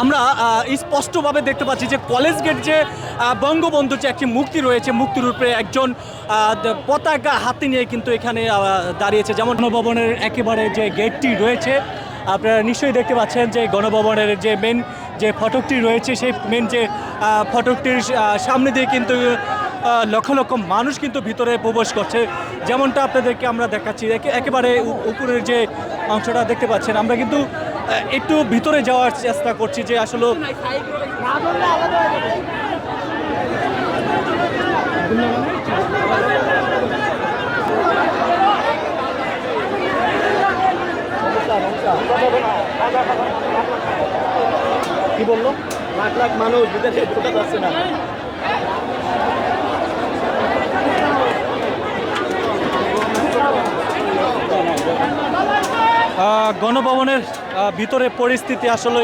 আমরা স্পষ্টভাবে দেখতে পাচ্ছি যে কলেজ গেট যে বঙ্গবন্ধুর যে একটি মুক্তি রয়েছে, মূর্তির উপরে একজন পতাকা হাতে নিয়ে কিন্তু এখানে দাঁড়িয়েছে। যেমন গণভবনের একেবারে যে গেটটি রয়েছে, আপনারা নিশ্চয়ই দেখতে পাচ্ছেন যে গণভবনের যে মেন যে ফটকটি রয়েছে, সেই মেন যে ফটকটির সামনে দিয়ে কিন্তু লক্ষ লক্ষ মানুষ কিন্তু ভিতরে প্রবেশ করছে। যেমনটা আপনাদেরকে আমরা দেখাচ্ছি, একে- একেবারে উপরের যে অংশটা দেখতে পাচ্ছেন, আমরা কিন্তু একটু ভিতরে যাওয়ার চেষ্টা করছি যে আসলে কি বলল? লাখ লাখ মানুষ ভিতরে ঢোকা যাচ্ছে না। গণভবনের ভিতরে পরিস্থিতি আসলে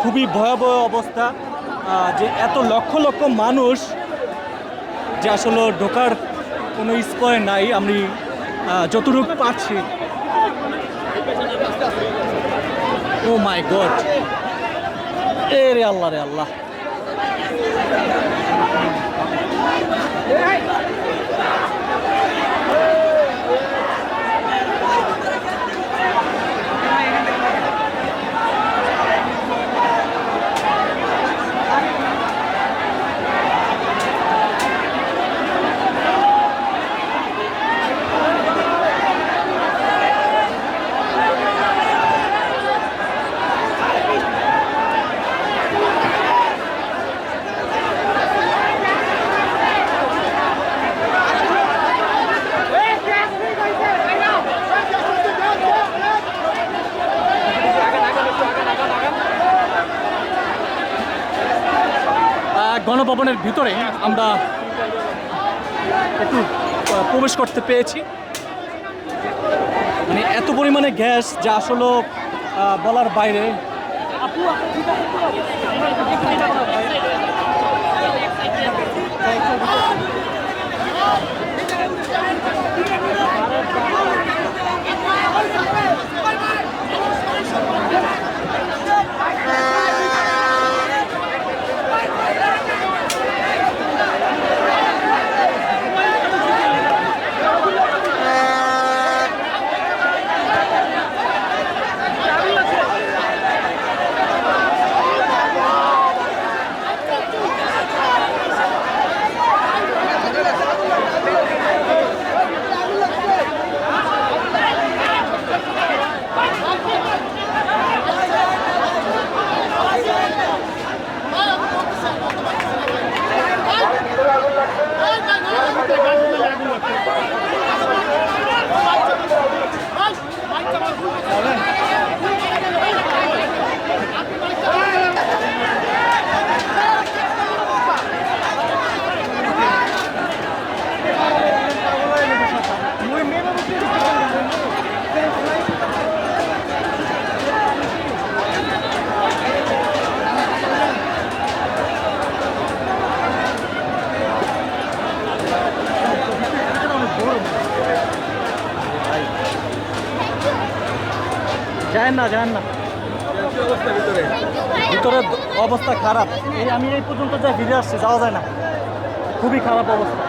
খুবই ভয়াবহ অবস্থা যে এত লক্ষ লক্ষ মানুষ যে আসলে ঢোকার কোনো স্কোয়ার নাই, আমি যতটুকু পাচ্ছি ও মাই গড এ রে আল্লাহ রে আল্লাহ। গণভবনের ভিতরে আমরা একটু প্রবেশ করতে পেয়েছি মানে এত পরিমাণে গ্যাস যা আসলে বলার বাইরে। যায় না যান না ভিতরে ভিতরে অবস্থা খারাপ। এই আমি এই পর্যন্ত যা ফিরে আসছি, যাওয়া যায় না। খুবই খারাপ অবস্থা।